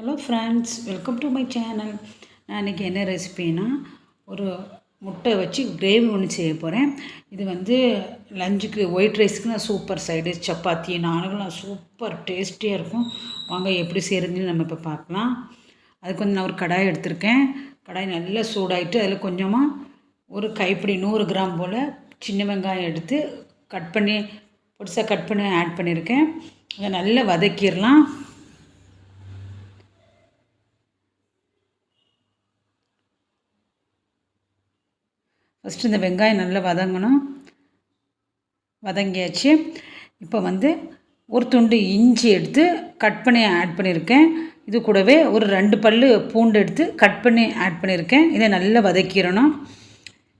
Hello friends welcome to my channel நான் இன்றைக்கி என்ன ரெசிபினா ஒரு முட்டை வச்சு கிரேவி ஒன்று செய்ய போகிறேன் இது வந்து லஞ்சுக்கு ஒயிட் ரைஸ்க்கு நான் சூப்பர் சைடு சப்பாத்தி நானும் சூப்பர் டேஸ்டியாக இருக்கும். வாங்க எப்படி செய்கிறதுன்னு நம்ம இப்போ பார்க்கலாம். அதுக்கு வந்து நான் ஒரு கடாய் எடுத்திருக்கேன். கடாய் நல்லா சூடாயிட்டு அதில் கொஞ்சமாக ஒரு கைப்பிடி நூறு கிராம் போல் சின்ன வெங்காயம் எடுத்து கட் பண்ணி பொடிசாக கட் பண்ணி ஆட் பண்ணியிருக்கேன் அதை நல்லா வதக்கிடலாம். ஃபஸ்ட்டு இந்த வெங்காயம் நல்லா வதங்கணும். வதங்கியாச்சு. இப்போ வந்து ஒரு துண்டு இஞ்சி எடுத்து கட் பண்ணி ஆட் பண்ணியிருக்கேன் இது கூடவே ஒரு ரெண்டு பல் பூண்டு எடுத்து கட் பண்ணி ஆட் பண்ணியிருக்கேன் இதை நல்லா வதக்கிடணும்.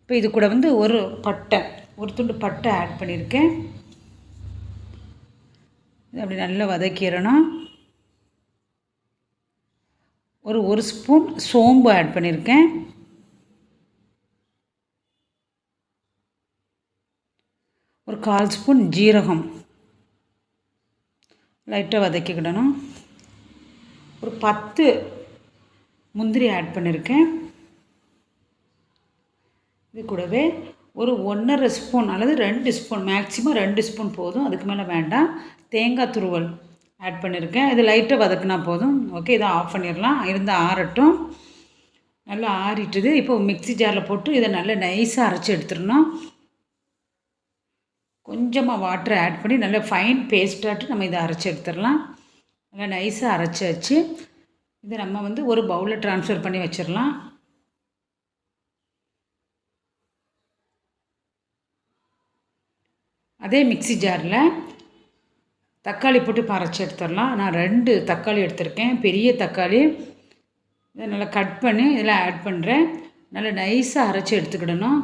இப்போ இது கூட வந்து ஒரு பட்டை ஒரு துண்டு பட்டை ஆட் பண்ணியிருக்கேன் இது அப்படி நல்லா வதக்கிடணும். ஒரு ஒரு ஸ்பூன் சோம்பு ஆட் பண்ணியிருக்கேன் கால் ஸ்பூன் ஜீரகம். லைட்டாக வதக்கிக்கிடணும். ஒரு பத்து முந்திரி ஆட் பண்ணியிருக்கேன் இது கூடவே ஒரு ஒன்றரை ஸ்பூன் அல்லது ரெண்டு ஸ்பூன் மேக்ஸிமம் ரெண்டு ஸ்பூன் போதும். அதுக்கு மேலே வேண்டாம். தேங்காய் துருவல் ஆட் பண்ணியிருக்கேன் இது லைட்டாக வதக்குனா போதும். ஓகே இதை ஆஃப் பண்ணிடலாம். இருந்தால் ஆறட்டும். நல்லா ஆறிட்டுது. இப்போ மிக்சி ஜாரில் போட்டு இதை நல்லா நைஸாக அரைச்சி எடுத்துடணும். கொஞ்சமாக வாட்டரை ஆட் பண்ணி நல்லா ஃபைன் பேஸ்ட்டாட்டு நம்ம இதை அரைச்சி எடுத்துடலாம். நல்லா நைஸாக அரைச்சி வச்சு இதை நம்ம வந்து ஒரு பவுலில் ட்ரான்ஸ்ஃபர் பண்ணி வச்சிடலாம். அதே மிக்சி ஜாரில் தக்காளி போட்டு இப்போ அரைச்சி எடுத்துடலாம். நான் ரெண்டு தக்காளி எடுத்திருக்கேன். பெரிய தக்காளி. இதை நல்லா கட் பண்ணி இதில் ஆட் பண்ணுறேன் நல்லா நைஸாக அரைச்சி எடுத்துக்கிடணும்.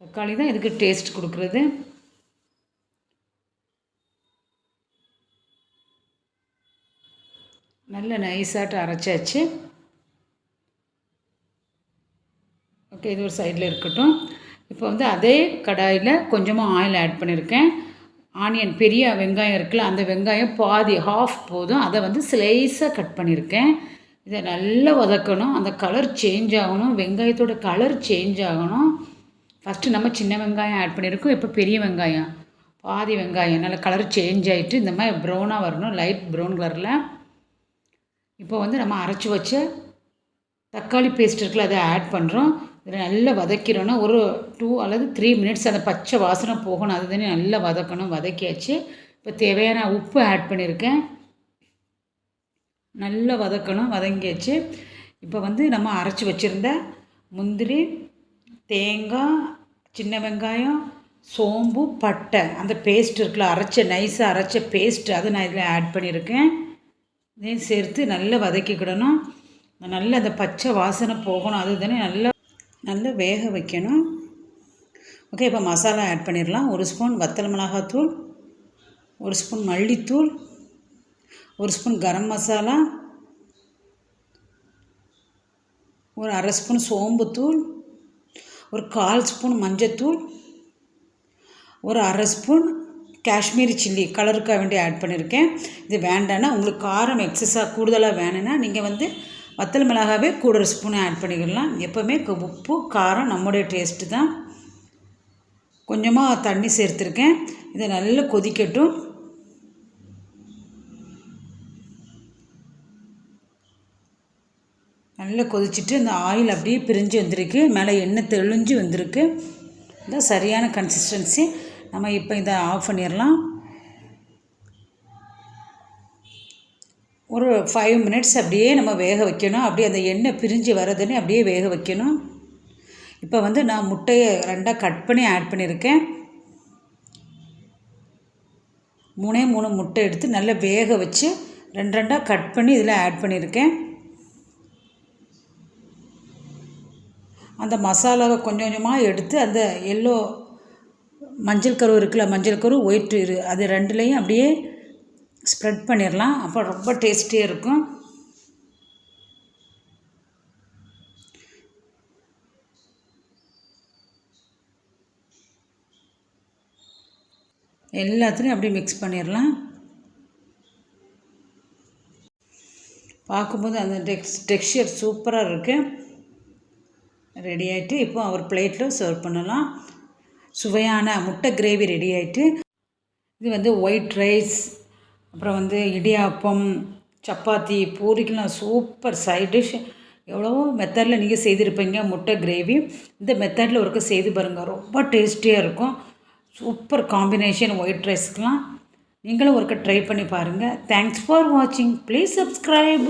தக்காளி தான் இதுக்கு டேஸ்ட் கொடுக்குறது. நல்ல நைஸாட்டு அரைச்சாச்சு. ஓகே இது ஒரு சைடில் இருக்கட்டும். இப்போ வந்து அதே கடாயில் கொஞ்சமாக ஆயில் ஆட் பண்ணியிருக்கேன் ஆனியன் பெரிய வெங்காயம் இருக்குல்ல அந்த வெங்காயம் பாதி ஹாஃப் போதும். அதை வந்து ஸ்லைஸாக கட் பண்ணியிருக்கேன் இதை நல்லா வதக்கணும். அந்த கலர் சேஞ்ச் ஆகணும். வெங்காயத்தோட கலர் சேஞ்ச் ஆகணும். ஃபஸ்ட்டு நம்ம சின்ன வெங்காயம் ஆட் பண்ணியிருக்கோம் இப்போ பெரிய வெங்காயம். பாதி வெங்காயம். நல்லா கலர் சேஞ்ச் ஆகிட்டு இந்த மாதிரி ப்ரௌனாக வரணும். லைட் ப்ரௌன் கலரில் இப்போ வந்து நம்ம அரைச்சி வச்ச தக்காளி பேஸ்ட் இருக்குல்ல அதை ஆட் பண்ணுறோம் இதில் நல்லா வதக்கிறோன்னா ஒரு டூ அல்லது த்ரீ மினிட்ஸ் அந்த பச்சை வாசனை போகணும். அது தானே நல்லா வதக்கணும். வதக்கியாச்சு. இப்போ தேவையான உப்பு ஆட் பண்ணியிருக்கேன் நல்லா வதக்கணும். வதங்கியாச்சு. இப்போ வந்து நம்ம அரைச்சி வச்சுருந்த முந்திரி தேங்காய் சின்ன வெங்காயம் சோம்பு பட்டை. அந்த பேஸ்ட் இருக்குல்ல அரைச்ச நைஸாக அரைச்ச பேஸ்ட் அதை நான் இதில் ஆட் பண்ணியிருக்கேன். இதையும் சேர்த்து நல்லா வதக்கிக்கிடணும். நல்ல அந்த பச்சை வாசனை போகணும். அது தானே நல்லா நல்லா வேக வைக்கணும். ஓகே இப்போ மசாலா ஆட் பண்ணிடலாம். ஒரு ஸ்பூன் வத்தல் மிளகாத்தூள் ஒரு ஸ்பூன் மல்லித்தூள் ஒரு ஸ்பூன் கரம் மசாலா ஒரு அரை ஸ்பூன் சோம்புத்தூள் ஒரு கால் ஸ்பூன் மஞ்சத்தூள் ஒரு அரை ஸ்பூன் காஷ்மீரி சில்லி. கலருக்காக வேண்டி ஆட் பண்ணியிருக்கேன் இது வேண்டான்னா உங்களுக்கு காரம் எக்ஸஸாக கூடுதலாக வேணும்னா நீங்கள் வந்து வத்தல் மிளகாவே கூட ஒரு ஸ்பூனை ஆட் பண்ணிக்கலாம். எப்போவுமே உப்பு காரம் நம்முடைய டேஸ்ட்டு தான். கொஞ்சமாக தண்ணி சேர்த்துருக்கேன். இதை நல்லா கொதிக்கட்டும். நல்லா கொதிச்சுட்டு இந்த ஆயில் அப்படியே பிரிஞ்சு வந்திருக்கு. மேலே எண்ணெய் தெளிஞ்சு வந்திருக்கு. இதான் சரியான கன்சிஸ்டன்சி நம்ம இப்போ இதை ஆஃப் பண்ணிடலாம். ஒரு ஃபைவ் மினிட்ஸ் அப்படியே நம்ம வேக வைக்கணும். அப்படியே அந்த எண்ணெய் பிரிஞ்சு வரதுன்னு அப்படியே வேக வைக்கணும். இப்போ வந்து நான் முட்டையை ரெண்டாக கட் பண்ணி ஆட் பண்ணியிருக்கேன். மூணே மூணு முட்டை எடுத்து நல்லா வேக வச்சு ரெண்டு ரெண்டாக கட் பண்ணி இதில் ஆட் பண்ணியிருக்கேன். அந்த மசாலாவை கொஞ்சம் கொஞ்சமாக எடுத்து அந்த எல்லோ மஞ்சள் கரு இருக்குல்ல மஞ்சள் கரு ஒயிட் இரு அது ரெண்டுலேயும் அப்படியே ஸ்ப்ரெட் பண்ணிடலாம் அப்போ ரொம்ப டேஸ்டியாக இருக்கும். எல்லாத்துலேயும் அப்படியே மிக்ஸ் பண்ணிடலாம் பார்க்கும்போது அந்த டெக்ஸ் டெக்ஸ்சர் சூப்பராக இருக்குது ரெடி ஆகிட்டு இப்போ அவர் பிளேட்டில் சர்வ் பண்ணலாம். சுவையான முட்டை கிரேவி ரெடி ஆகிட்டு இது வந்து ஒயிட் ரைஸ் அப்புறம் வந்து இடியாப்பம் சப்பாத்தி பூரிக்கெலாம் சூப்பர் சைட் டிஷ் எவ்வளவோ மெத்தடில் நீங்கள் செய்திருப்பீங்க முட்டை கிரேவி இந்த மெத்தடில் ஒருக்க செய்து பாருங்கள் ரொம்ப டேஸ்டியாக இருக்கும். சூப்பர் காம்பினேஷன் ஒயிட் ரைஸ்க்கெலாம் நீங்களும் ஒருக்க ட்ரை பண்ணி பாருங்கள் தேங்க்ஸ் ஃபார் வாட்சிங் ப்ளீஸ் சப்ஸ்கிரைப்